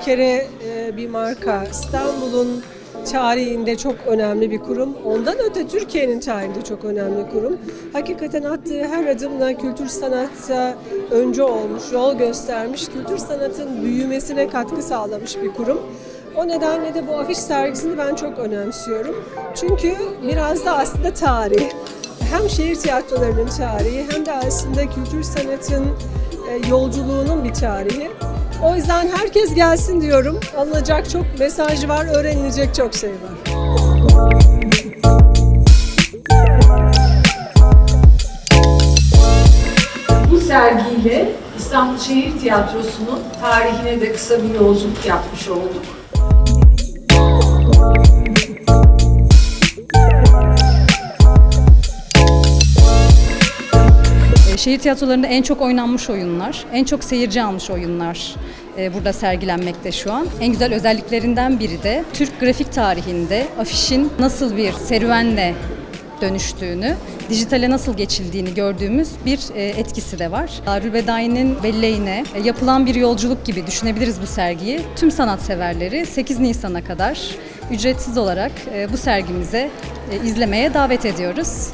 kere e, bir marka. İstanbul'un tarihinde çok önemli bir kurum. Ondan öte Türkiye'nin tarihinde çok önemli kurum. Hakikaten attığı her adımla kültür sanatta öncü olmuş, yol göstermiş, kültür sanatın büyümesine katkı sağlamış bir kurum. O nedenle de bu afiş sergisini ben çok önemsiyorum. Çünkü biraz da aslında tarih. Hem şehir tiyatrolarının tarihi hem de aslında kültür sanatın e, yolculuğunun bir tarihi. O yüzden herkes gelsin diyorum. Alınacak çok mesaj var, öğrenilecek çok şey var. Bu sergiyle İstanbul Şehir Tiyatrosu'nun tarihine de kısa bir yolculuk yapmış olduk. Şehir tiyatrolarında en çok oynanmış oyunlar, en çok seyirci almış oyunlar e, burada sergilenmekte şu an. En güzel özelliklerinden biri de Türk grafik tarihinde afişin nasıl bir serüvenle dönüştüğünü, dijitale nasıl geçildiğini gördüğümüz bir e, etkisi de var. Darül Bedai'nin belleğine e, yapılan bir yolculuk gibi düşünebiliriz bu sergiyi. Tüm sanatseverleri 8 Nisan'a kadar ücretsiz olarak bu sergimize izlemeye davet ediyoruz.